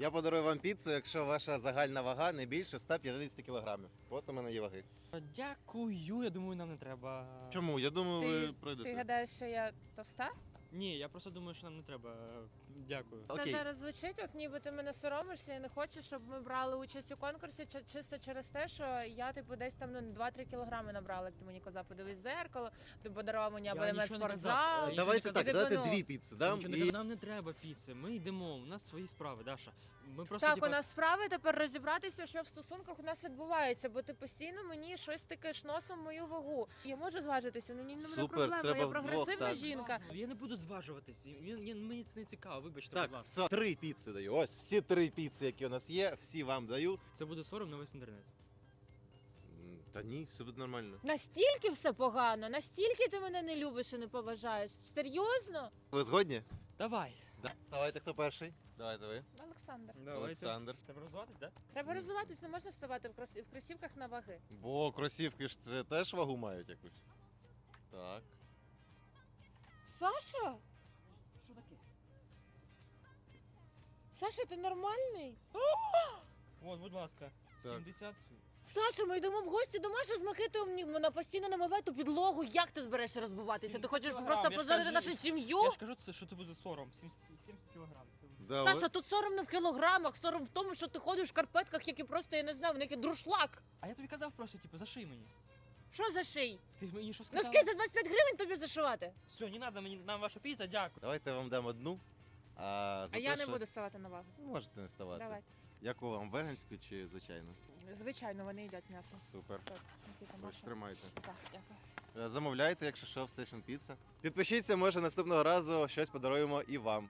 Я подарую вам піцу, якщо ваша загальна вага не більше 150 кілограмів. От у мене є ваги. Дякую, я думаю, нам не треба. Чому? Я думаю, ви Ти, пройдете. ти гадаєш, що я товста? Ні, я просто думаю, що нам не треба. Дякую. Окей. Це зараз звучить, от ніби ти мене соромишся і не хочеш, щоб ми брали участь у конкурсі, чи- чисто через те, що я типу десь там ну 2-3 кілограми набрала, як ти мені казав, подивись в зеркало, ти подарував мені абонемент нічого не спортзал. Е, Я Давайте так, казав. давайте Типу, дві піци Нам, дам. нічого не І... нам не треба піци. Ми йдемо, у нас свої справи, Даша. Ми просто Так, типа, у нас справи тепер розібратися, що в стосунках у нас відбувається, бо ти постійно мені щось тикаєш носом мою вагу. Я можу зважитися, ну ні, не Супер, проблема. треба Я вдвох, прогресивна так. жінка. Я не буду зважуватись. Мені, мені це не цікаво, вибачте, Так, будь ласка. все, три піци даю. Ось всі три піци, які у нас є, всі вам даю. Це буде сором на весь інтернет. М, Та ні, все буде нормально. Настільки все погано, настільки ти мене не любиш і не поважаєш. Серйозно? Ви згодні? Давай. Так. Ставайте хто перший. Давайте ви. Олександр. Олександр. Треба розвиватись, так? Треба розвиватись, не можна ставати в, крос... в кросівках на ваги. Бо кросівки ж це теж вагу мають якусь. Так. Саша? Що таке? Саша, ти нормальний? От, будь ласка. Так. 70. Саша, ми йдемо в гості до Маші з Микитою, мені- вона постійно намиває ту підлогу. Як ти зберешся розбуватися? Ти хочеш кілограм, просто я ж позорити кажу, нашу Я сім'ю? ж кажу, це, що це буде сором. 70, 70 кілограм. Це... Да, Саша, тут сором не в кілограмах, сором в тому, що ти ходиш в шкарпетках, які просто, я не знаю, вони як друшлак. А я тобі казав просто, типу, заший мені. Що за ший? Ти мені що сказав? Носки за 25 гривень тобі зашивати. Все, не треба мені нам ваша піца, дякую. Давайте я вам дам одну. А, за А я те, не що- буду ставати на вагу. Можете не ставати. Давайте. Яку вам веганську чи звичайну? Звичайно, вони їдять м'ясо. Супер. Так, Микита, Ось Маша. тримайте. Так, дякую. Е, Замовляйте, якщо що, в Station Pizza. Підпишіться, може наступного разу щось подаруємо і вам.